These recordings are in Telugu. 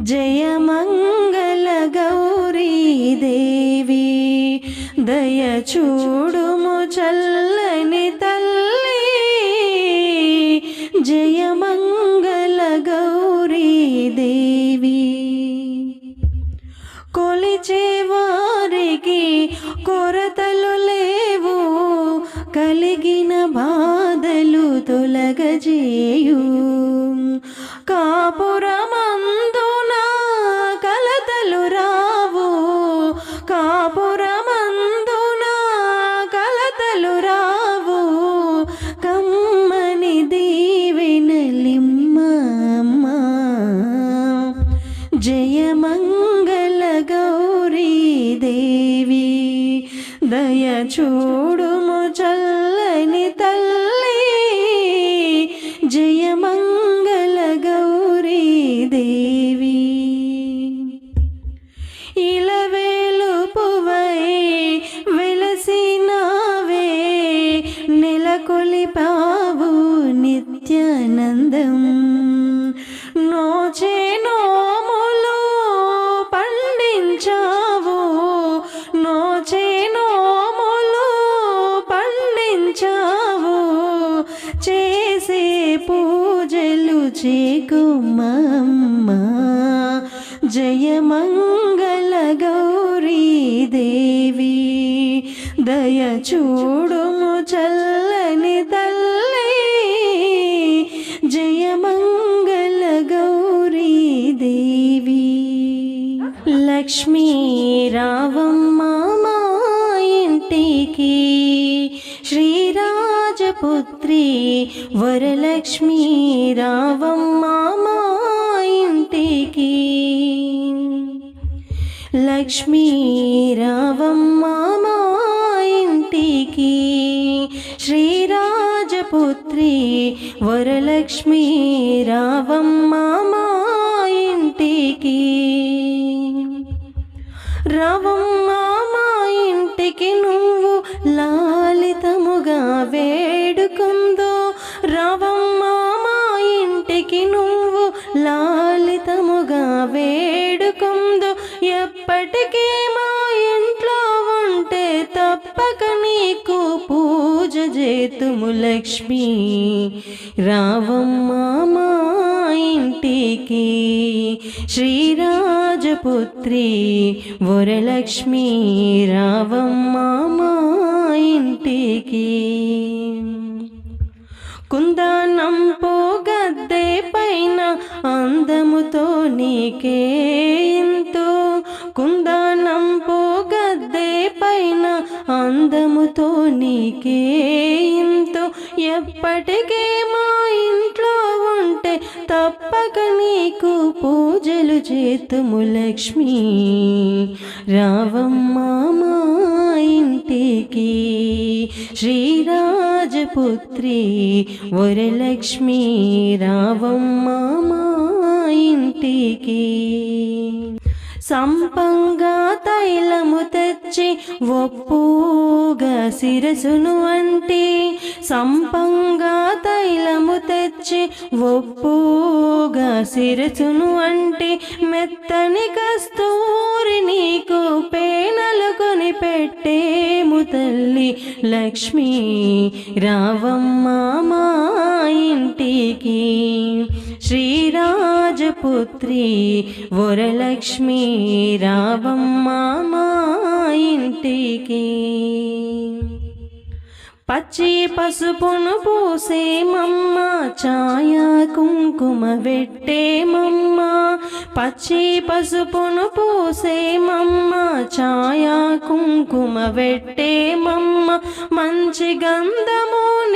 జయమంగళ గౌరీ దయ చూడుము చల్లని తల్లి. జయమంగళ గౌరీ కొలిచే వారికి కొరతలు లేవు. కలిగిన బాధలు తొలగజేయు జయమంగళ గౌరీ దేవి చేకుమమ్మ జయమంగళ గౌరీ దేవి దయ చూడుము చల్లని తల్లి. జయమంగళ గౌరీ దేవి లక్ష్మీ రావమ్మ మా ఇంటికి శ్రీరాజపుత్ర వరలక్ష్మీ రావమ్మ మా ఇంటికి. లక్ష్మీ రావమ్మ మా ఇంటికి. శ్రీరాజపుత్రి వరలక్ష్మీ రావమ్మ మా ఇంటికి. రావమ్మ ఎప్పటికీ మా ఇంట్లో ఉంటే తప్పక నీకు పూజ చేతుము లక్ష్మి. రావమ్మ మా ఇంటికి శ్రీరాజపుత్రి వరలక్ష్మి. రావమ్మ మా ఇంటికి. కుందానం పోగద్దే పైన అందముతో నీకే అందముతో నీకే ఎప్పటికే మా ఇంట్లో ఉంటే తప్పక నీకు పూజలు చేతుము లక్ష్మి. రావమ్మ మా ఇంటికి శ్రీరాజపుత్రి వరలక్ష్మి రావమ్మ మా ఇంటికి. సంపంగా తైలము తెచ్చి ఒప్పుగా శిరసును అంటే సంపంగా తైలము తెచ్చి ఒప్పుగా శిరసును అంటే మెత్తని కస్తూరి నీకు పేనలు కొని పెట్టేము తల్లి లక్ష్మి రావమ్మ మా ఇంటికి. శ్రీరాజపుత్రి వరలక్ష్మి రావమ్మ మా ఇంటికి. పచ్చి పసుపును పూసే మమ్మ ఛాయ కుంకుమ పెట్టే మమ్మ. పచ్చి పసుపును పోసే మమ్మ ఛాయ కుంకుమ పెట్టే మమ్మ. మంచి గంధము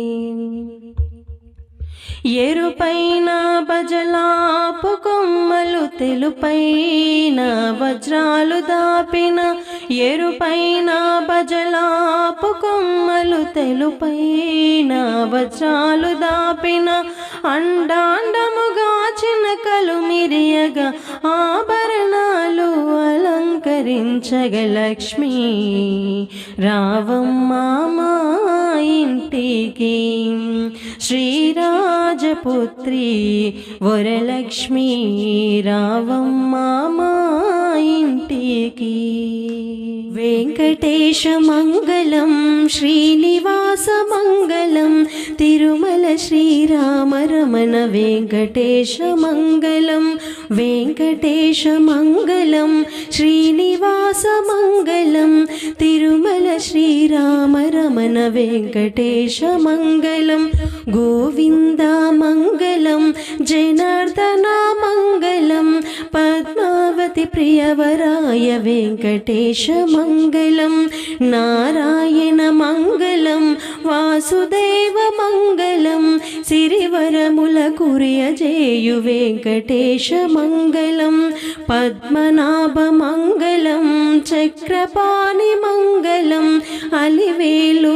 ఎరుపైన బజలాపు కొమ్మలు తెలుపైన వజ్రాలు దాపిన ఎరుపైన బజలాపు కొమ్మలు తెలుపైన వజ్రాలు దాపిన అండాండముగా కలు మిరియగా ఆభరణాలు అలంకరించగ లక్ష్మి. రావమ్మ మా ఇంటికి శ్రీరాజపుత్రి వరలక్ష్మి. రావమ్మ మా ఇంటికి వెంకటేశ మంగళం శ్రీనివాస మంగళం తిరుమల శ్రీరామరమణ వెంకటేశ మంగళం వెంకటేశ మంగళం శ్రీనివాస మంగళం తిరుమల శ్రీరామరమణ వెంకటేశ మంగళం గోవింద మంగళం జనార్దన మంగళం పద్మావతి ప్రియవరాయ వెంకటేశ మంగళం నారాయణ మంగళం వాసుదేవ మంగళం సిరివరముల కురియజేయు వెంకటేశ మంగళం పద్మనాభ మంగళం చక్రపాణి మంగళం అలివేలు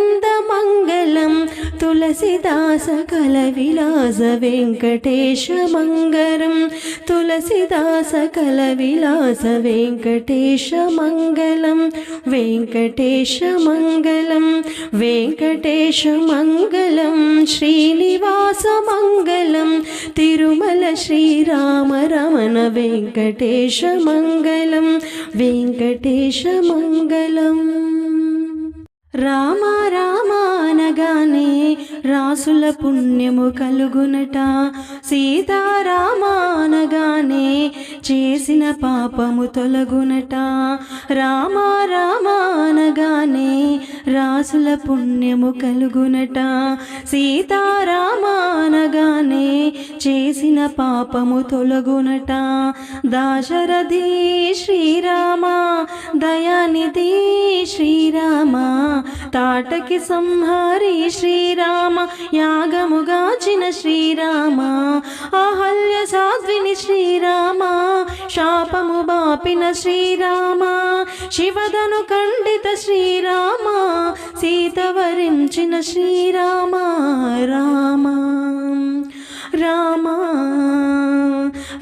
తులసిదాస కల విలాస వెంకటేశ మంగళం తులసిదాస కల విలాస వెంకటేశ మంగళం. వెంకటేశ మంగళం వెంకటేశ మంగళం. శ్రీనివాస మంగళం తిరుమల శ్రీరామ రమణ వెంకటేశ మంగళం. వెంకటేశ మంగళం. రామ రామానగానే రాసుల పుణ్యము కలుగునట. సీతారామానగానే చేసిన పాపము తొలగునట. రామ రామానగానే రాసుల పుణ్యము కలుగునట. సీతారామానగానే చేసిన పాపము తొలగునట. దాశరథి శ్రీరామ దయానిధి శ్రీరామ. తాటకి సంహారి శ్రీరామ యాగముగాచిన శ్రీరామ అహల్య సాధ్విని శ్రీరామ శాపము బాపిన శ్రీరామ శివదను ఖండిత శ్రీరామ సీతవరించిన శ్రీరామ రామ రామ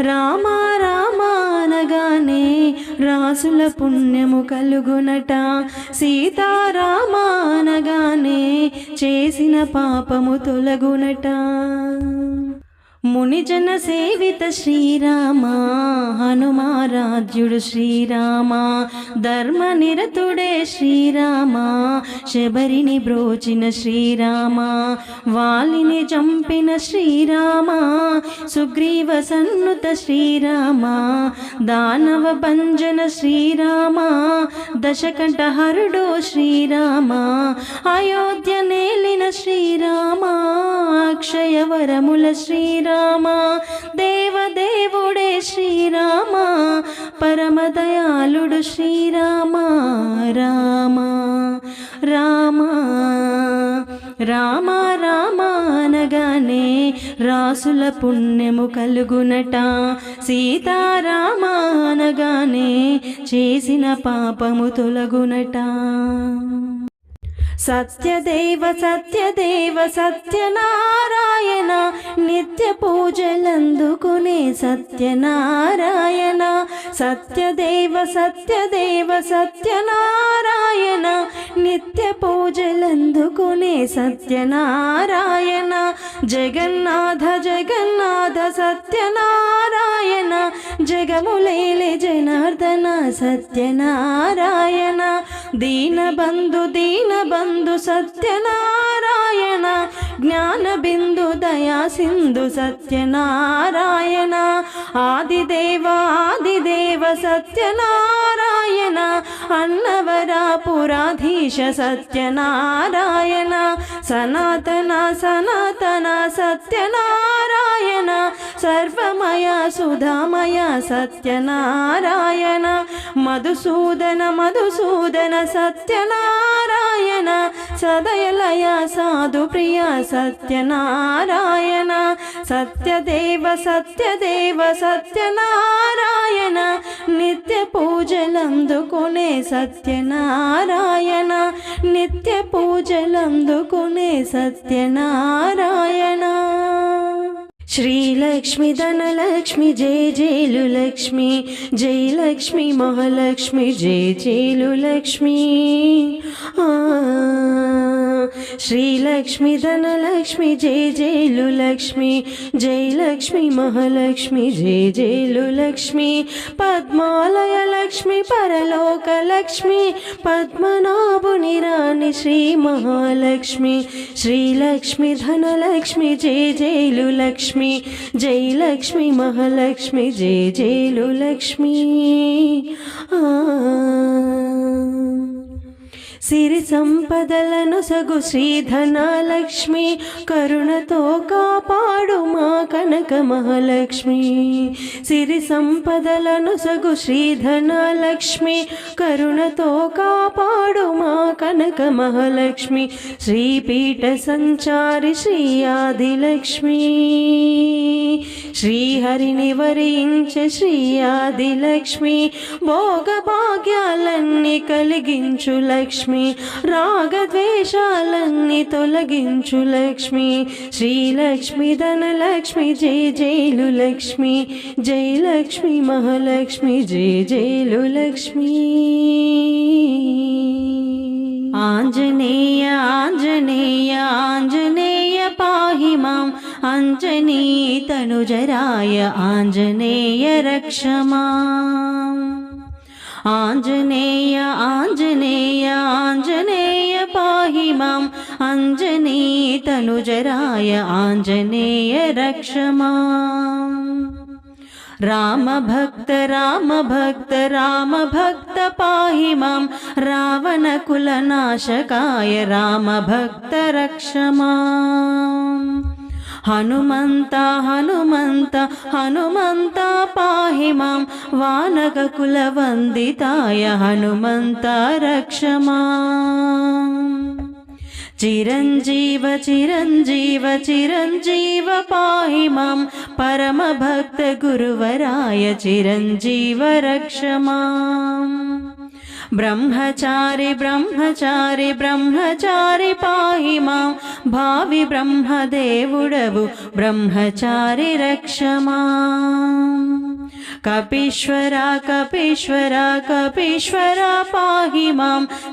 రామ రామ దాసుల పుణ్యము కలుగునట. సీతారామానగానే చేసిన పాపము తొలగునట. మునిజన సేవిత శ్రీరామ హనుమారాధ్యుడు శ్రీరామ ధర్మ నిరతుడే శ్రీరామ శబరిని బ్రోచిన శ్రీరామ వాలిని చంపిన శ్రీరామ సుగ్రీవ సన్నుత శ్రీరామ దానవ భంజన శ్రీరామ దశకంఠహరుడు శ్రీరామ అయోధ్య నేలిన శ్రీరామ అక్షయ వరముల శ్రీరామ దేవదేవుడే శ్రీరామ పరమదయాళుడు శ్రీరామ రామ రామ రామ రామ అనగానే రాసుల పుణ్యము కలుగునట. సీతారామ అనగానే చేసిన పాపము తొలగునట. సత్యదేవ సత్యదేవ సత్యనారాయణ నిత్య పూజలందుకునే సత్యనారాయణ సత్యదేవ సత్యదేవ సత్యనారాయణ నిత్య పూజలందుకునే సత్యనారాయణ జగన్నాథ జగన్నాథ సత్యనారాయణ జగములేలే జనార్దన సత్యనారాయణ దీనబంధు దీనబంధు సత్యనారాయణ జ్ఞాన బిందు దయా సింధు సత్యనారాయణ ఆదిదేవ ఆదిదేవ సత్యనారాయణ అన్నవరాపురాధీశ సత్యనారాయణ సనాతన సనాతన సత్యనారాయణ సర్వమయ సుధామయ సత్యనారాయణ మధుసూదన మధుసూదన సత్యనారాయణ సదయలయ సాధు ప్రియ సత్యనారాయణ సత్యదేవ సత్యదేవ సత్యనారాయణ నిత్య పూజలందుకునే సత్యనారాయణ నిత్య పూజలందుకునే సత్యనారాయణ. శ్రీలక్ష్మి ధనలక్ష్మి జయ జయలు లక్ష్మి జయ లక్ష్మి మహాలక్ష్మి జయ జయలు లక్ష్మి ఆ, శ్రీలక్ష్మి ధనలక్ష్మి జయ జయలు లక్ష్మి జయ లక్ష్మి మహాలక్ష్మి జయ జయలు లక్ష్మి పద్మాలయ లక్ష్మి పరలోక లక్ష్మి పద్మనాభుని రాణి శ్రీ మహాలక్ష్మి శ్రీలక్ష్మి ధనలక్ష్మి జయ జయలు లక్ష్మి జయ లక్ష్మి మహాలక్ష్మి జయ జయలు లక్ష్మి. ఆ సిరి సంపదలను సగు శ్రీధనలక్ష్మి కరుణతో కాపాడు మా కనక మహాలక్ష్మి. సిరి సంపదలను సగు శ్రీధనలక్ష్మి కరుణతో కాపాడు మా కనక మహాలక్ష్మి. శ్రీపీఠ సంచారి శ్రీ ఆదిలక్ష్మి. శ్రీహరిని వరించ శ్రీ ఆదిలక్ష్మి. భోగ భాగ్యాలన్నీ కలిగించు లక్ష్మి. రాగద్వేషాలన్నీ తొలగించు లక్ష్మి. శ్రీలక్ష్మి ధనలక్ష్మి జయ జైలు లక్ష్మి. జయ లక్ష్మి మహాలక్ష్మి జయ జైలు లక్ష్మి. ఆంజనేయ ఆంజనేయ ఆంజనేయ పాహి మాం. అంజనీ తనుజరాయ ఆంజనేయ రక్షమా మాం ఆంజనేయ ఆంజనేయ ఆంజనేయ పాహి మాం అంజనీ తనుజరాయ ఆంజనేయ రక్ష మాం రామ భక్త రామ భక్త రామ భక్త పాహి మాం రావణ కుల నాశకాయ రామ భక్త రక్ష మాం హనుమంత హనుమంత హనుమంత పాహి మాం. వానక కుల వందితాయ హనుమంత రక్షమా చిరంజీవ చిరంజీవ చిరంజీవ పాహి మాం. పరమ భక్త గురువరాయ చిరంజీవ రక్ష బ్రహ్మచారి బ్రహ్మచారి బ్రహ్మచారి పాహి మాం భావి బ్రహ్మదేవుడవు బ్రహ్మచారి రక్షమా కపీశ్వర కపీశ్వర కపీశ్వర పాహి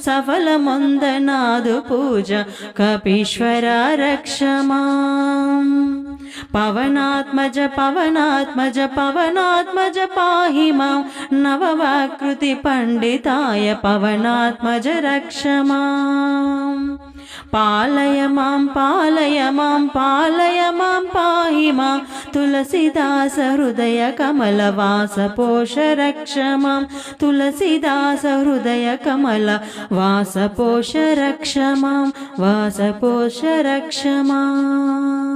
సఫలమొందనాదు పూజ కపీశ్వర రక్ష పవనాత్మజ పవనాత్మజ పవనాత్మజ పాహి మాం నవవాకృతి పండితాయ పవనాత్మజ రక్ష మాం పాలయ మాం పాలయ మాం పాలయ మాం పాహి మాం తులసిదాస హృదయ కమల వాస పోష రక్ష మాం తులసిదాస హృదయ కమల వాస పోష రక్ష మాం వాస పోష రక్ష మాం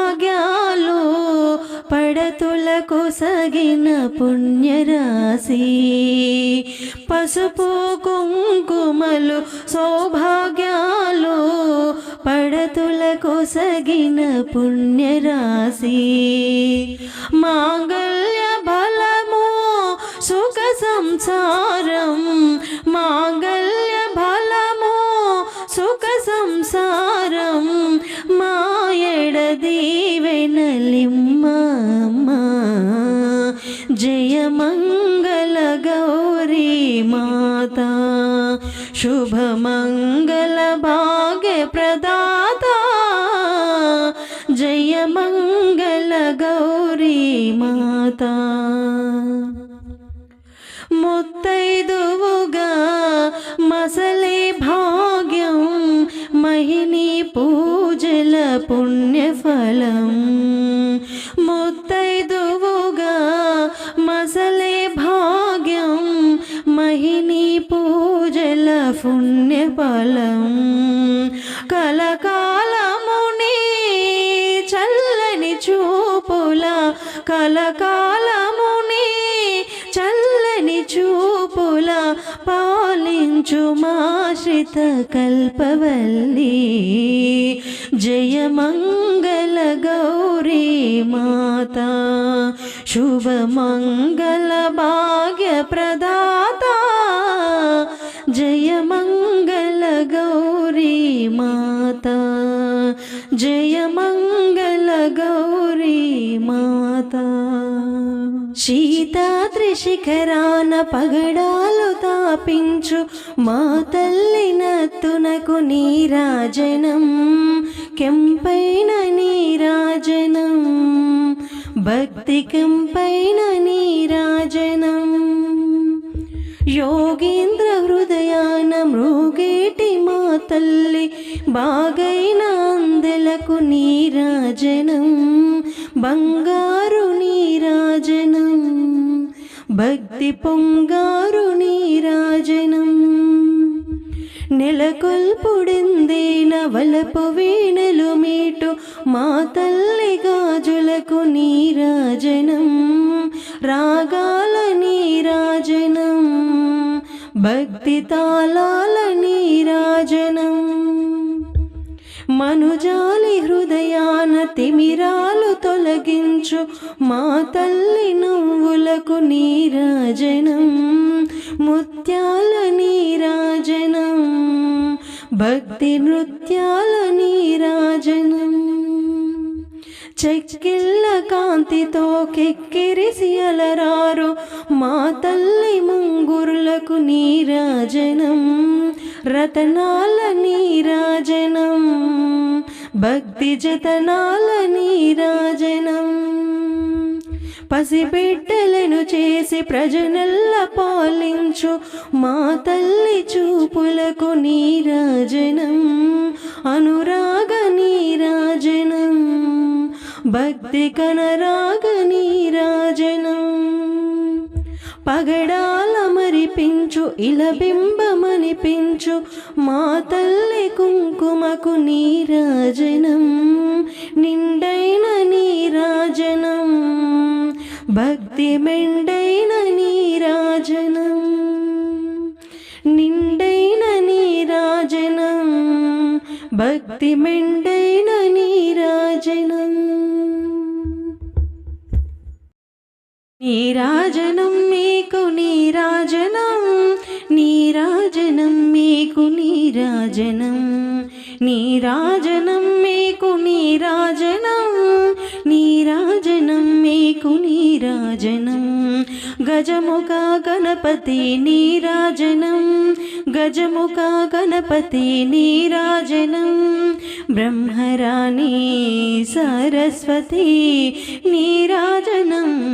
కొసగిన పుణ్యరాశి. పసుపు కుంకుమలు సౌభాగ్యాలు పడతుల కొసగిన పుణ్యరాశి. మాంగళ్య బలము సుఖ సంసారం. మాంగళ్య బలము సుఖ సంసారం. మాయడ దీవెనలిం जयमङ्गलगौरी माता शुभमङ्गलभाग्यप्रदाता जयमङ्गलगौरी माता ముత్తైదువుగా మసలే భాగ్యం మహిని పూజల పుణ్యఫలం పుణ్యఫలం. కలకాలముని చల్లని చూపుల కలకాలముని చల్లని చూపుల పాలించు మాశ్రిత కల్పవల్లి జయ మంగళ గౌరీ మాత శుభ మంగళ భాగ్య ప్రదాత జయ మంగళ గౌరీ మాత జయ మంగళ గౌరీ మాత. శీతాద్రి శిఖరాన పగడాలు తాపించు మా తల్లి నత్తునకు నీరాజనం కెంపైన నీరాజనం భక్తి కెంపైన నీరాజనం. యోగేంద్ర హృదయాన మృగేటి మా తల్లి బాగైన అందెలకు నీరాజనం బంగారు నీరాజనం భక్తి పొంగారు నీరాజనం. నెలకొల్పుడిందేన వలపు వీణలు మీటు మా తల్లి గాజులకు నీరాజనం. రాగా భక్తి తాళాల నీరాజనం. మనుజాలి హృదయాన తిమిరాలు తొలగించు మా తల్లి నువ్వులకు నీరాజనం. ముత్యాల నీరాజనం భక్తి నృత్యాల నీరాజనం. చెక్కిళ్ళ కాంతితో కెక్కిరిసి అలరారు మా తల్లి ముంగురులకు నీరాజనం రతనాల నీరాజనం భక్తి జతనాల నీరాజనం. పసిబిడ్డలను చేసి ప్రజనల్ల పాలించు మా తల్లి చూపులకు నీరాజనం అనురాగ నీరాజనం. భక్తి కనరాగ నీరాజనం. పగడాల మరిపించు ఇలబింబమనిపించు మా తల్లి కుంకుమకు నీరాజనం. నిండైన నీరాజనం. భక్తి మెండైన నీరాజనం. నిండైన భక్తి మెండైన నీరాజనం నీరాజనం మీకు నీరాజనం నీరాజనం మీకు నీరాజనం నీరాజనం మీకు నీరాజనం నీరాజనం మీకు నీరాజనం గజముఖ గణపతి నీరాజనం गजमुखा गणपति नीराजनं। ब्रह्मराणी सरस्वती नीराजनं।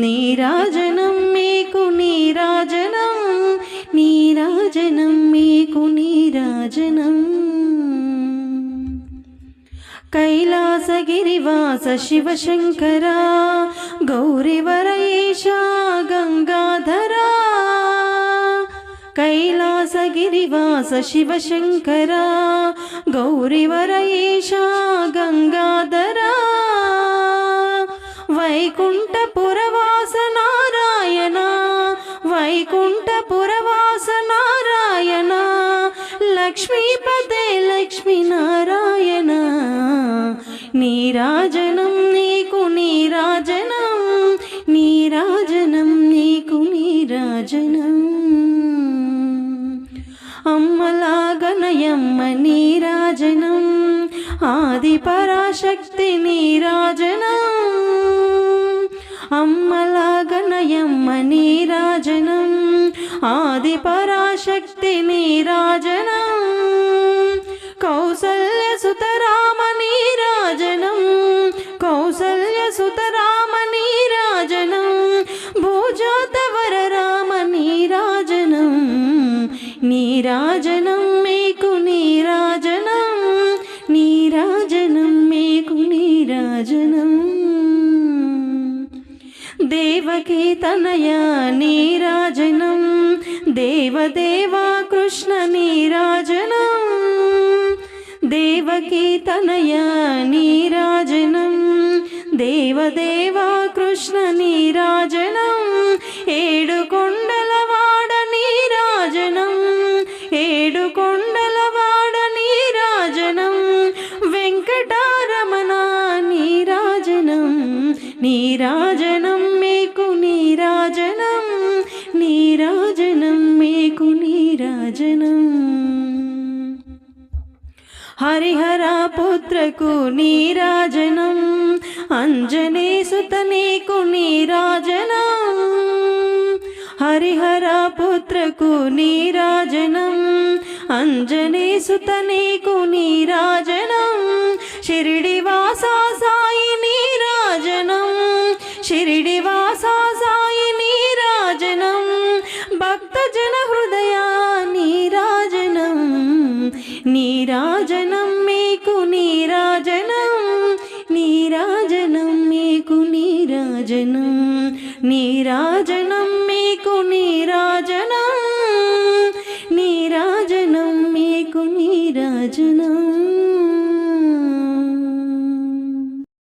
नीराजनं मे कुनीराजनं नीराजनं मे कुनीराजनं कैलासगिरिवास शिवशङ्करा गौरीवरैशा गङ्गाधरा కైలాసగిరివాస శివశంకర గౌరివరయేష గంగాధరా వైకుంఠపురవాస నారాయణ వైకుంఠపురవాస నారాయణ లక్ష్మీపదే లక్ష్మీనారాయణ నీరాజనం నీకు ఆది పరాశక్తి నీరాజనం అమ్మలాగనయమ్మ నీరాజనం ఆది పరాశక్తి నీరాజనం దేవకీ నీరాజనం దేవదేవా కృష్ణ నీరాజనం దేవకీ నీరాజనం దేవదేవా కృష్ణ నీరాజనం పుత్రకు నీరాజనం అంజనే సుత నీకు నీరాజనం హరిహర పుత్రకు నీరాజనం అంజనే సుత నీకు నీరాజనం నీరాజనం మీకు నీరాజనం. నీరాజనం మీకు నీరాజనం.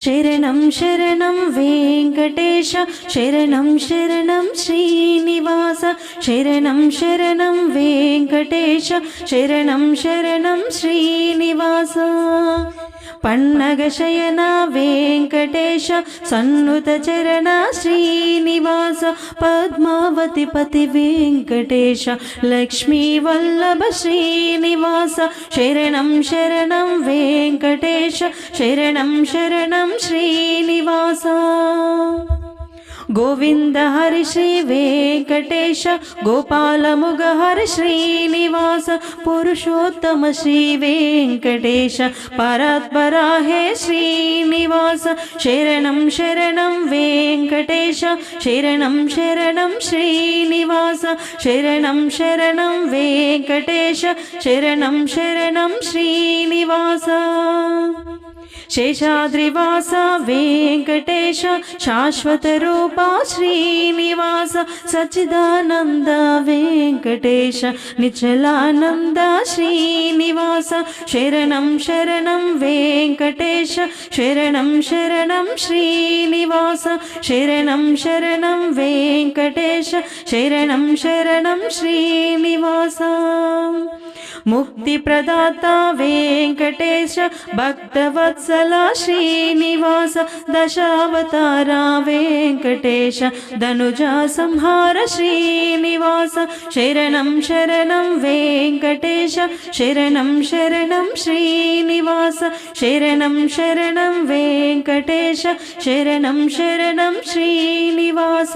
శరణం శరణం వెంకటేశ. శరణం శరణం శ్రీనివాస. శరణం శరణం వెంకటేశ. శరణం శరణం శ్రీనివాస. పన్నగ శయన వెంకటేశ సన్నుత చరణ శ్రీనివాస పద్మావతి పతి వెంకటేశ లక్ష్మీ వల్లభ శ్రీనివాస శరణం శరణం వెంకటేశ శరణం శరణం శ్రీనివాస. गोविन्द गोविन्दहर्श्रीवेङ्कटेश गोपालमुगहर श्रीनिवास पुरुषोत्तम श्रीवेङ्कटेश परात्पराहे श्रीनिवास शरणं शरणं वेङ्कटेश शरणं शरणं श्रीनिवास शरणं शरणं वेङ्कटेश शरणं शरणं श्रीनिवास శేషాద్రివాస వెంకటేశ శాశ్వత రూప శ్రీనివాస సచిదానంద వెంకటేశ నిచలానంద శ్రీనివాస శరణం శరణం వెంకటేశ శరణం శరణం శ్రీనివాస శరణం శరణం వెంకటేశ శరణం శరణం శ్రీనివాస ముక్తి ప్రదాత వెంకటేశ భక్తవత్సల శ్రీనివాస దశావతార వెంకటేశ ధనుజా సంహార శ్రీనివాస శరణం శరణం వెంకటేశ శరణం శరణం శ్రీనివాస శరణం శరణం వెంకటేశ శరణం శరణం శ్రీనివాస